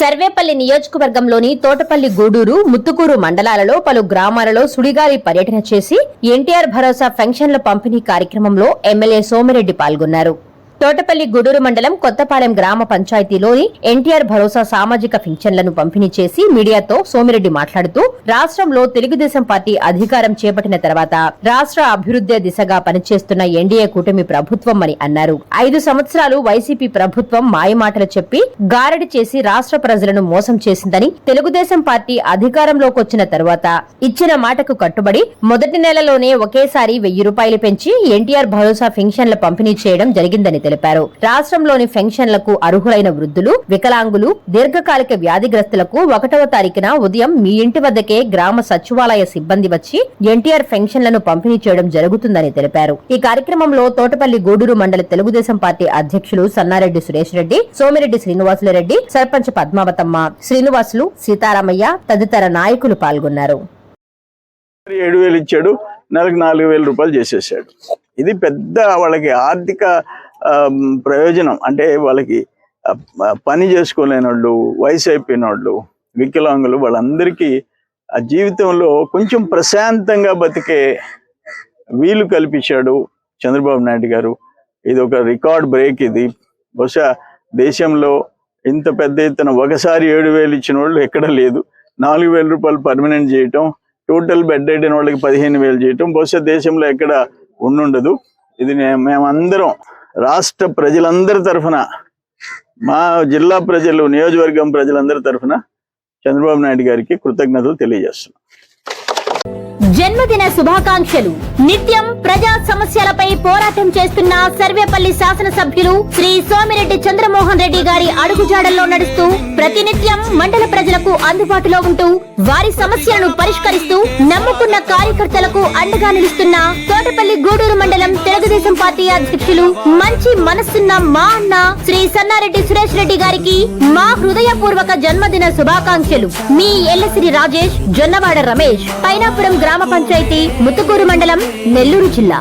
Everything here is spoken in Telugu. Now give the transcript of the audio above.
సర్వేపల్లి నియోజకవర్గంలోని తోటపల్లి గూడూరు ముత్తుకూరు మండలాలలో పలు గ్రామాలలో సుడిగాలి పర్యటన చేసి ఎన్టీఆర్ భరోసా పెన్షన్ల పంపిణీ కార్యక్రమంలో ఎమ్మెల్యే సోమిరెడ్డి పాల్గొన్నారు. తోటపల్లి గూడూరు మండలం కొత్తపాలెం గ్రామ పంచాయతీలోని ఎన్టీఆర్ భరోసా సామాజిక పింఛన్లను పంపిణీ చేసి మీడియాతో సోమిరెడ్డి మాట్లాడుతూ రాష్ట్రంలో తెలుగుదేశం పార్టీ అధికారం చేపట్టిన తర్వాత రాష్ట్ర అభివృద్ధి దిశగా పనిచేస్తున్న ఎన్డీఏ కూటమి ప్రభుత్వం అని అన్నారు. ఐదు సంవత్సరాలు వైసీపీ ప్రభుత్వం మాయమాటలు చెప్పి గారడి చేసి రాష్ట్ర ప్రజలను మోసం చేసిందని తెలుగుదేశం పార్టీ అధికారంలోకి వచ్చిన తర్వాత ఇచ్చిన మాటకు కట్టుబడి మొదటి నెలలోనే ఒకేసారి వెయ్యి రూపాయలు పెంచి ఎన్టీఆర్ భరోసా పింఛన్ల పంపిణీ చేయడం జరిగిందని తెలిపారు. రాష్ట్రంలోని పెన్షన్లకు అర్హులైన వృద్ధులు వికలాంగులు దీర్ఘకాలిక వ్యాధిగ్రస్తులకు ఒకటవ తారీఖున ఉదయం మీ ఇంటి వద్దకే గ్రామ సచివాలయ సిబ్బంది వచ్చి ఎన్టీఆర్ పెన్షన్లను పంపిణీ చేయడం జరుగుతుందని తెలిపారు. ఈ కార్యక్రమంలో తోటపల్లి గూడూరు మండల తెలుగుదేశం పార్టీ అధ్యక్షులు సన్నారెడ్డి సురేష్ రెడ్డి సోమిరెడ్డి శ్రీనివాసులరెడ్డి సర్పంచ్ పద్మావతమ్మ శ్రీనివాసులు సీతారామయ్య తదితర నాయకులు పాల్గొన్నారు. ఏడు వేలు ఇచ్చాడు నెలకు నాలుగు వేల రూపాయలు చేసేసాడు. ఇది పెద్ద వాళ్ళకి ఆర్థిక ప్రయోజనం. అంటే వాళ్ళకి పని చేసుకోలేని వాళ్ళు వయసు అయిపోయిన వాళ్ళు వికలాంగులు వాళ్ళందరికీ ఆ జీవితంలో కొంచెం ప్రశాంతంగా బతికే వీలు కల్పించాడు చంద్రబాబు నాయుడు గారు. ఇది ఒక రికార్డ్ బ్రేక్ ఇది. బహుశా దేశంలో ఇంత పెద్ద ఎత్తున ఒకసారి ఏడు వేలు ఇచ్చిన వాళ్ళు ఎక్కడ లేదు. నాలుగు వేల రూపాయలు పర్మనెంట్ చేయటం టోటల్ బెడ్ అయిన వాళ్ళకి పదిహేను వేలు చేయటం బహుశా దేశంలో ఎక్కడ ఉండుండదు. ఇది నే- మేమందరం రాష్ట్ర ప్రజలందరి తరఫున మా జిల్లా ప్రజలు నియోజకవర్గం ప్రజలందరి తరఫున చంద్రబాబు నాయుడు గారికి కృతజ్ఞతలు తెలియజేస్తున్నాం. జన్మదిన శుభాకాంక్షలు. నిత్యం ప్రజా సమస్యలపై పోరాటం చేస్తున్న సర్వేపల్లి శాసనసభ్యులు శ్రీ సోమిరెడ్డి చంద్రమోహన్ రెడ్డి గారి అడుగుజాడల్లో నడుస్తూ ప్రతినిత్యం మండల ప్రజలకు అందుబాటులో ఉంటూ వారి సమస్యలను పరిష్కరిస్తూ నమ్ముకున్న కార్యకర్తలకు అండగా నిలుస్తున్న తోటపల్లి గూడూరు మండలం తెలుగుదేశం పార్టీ అధ్యక్షులు మంచి మనస్సున్న మా అన్న శ్రీ సన్నారెడ్డి సురేష్ రెడ్డి గారికి మా హృదయపూర్వక జన్మదిన శుభాకాంక్షలు. మీ ఎల్లసిరి రాజేష్ జొన్నవాడ రమేష్ పైనాపురం గ్రామ పంచాయతీ ముత్తుకూరు మండలం నెల్లూరు జిల్లా.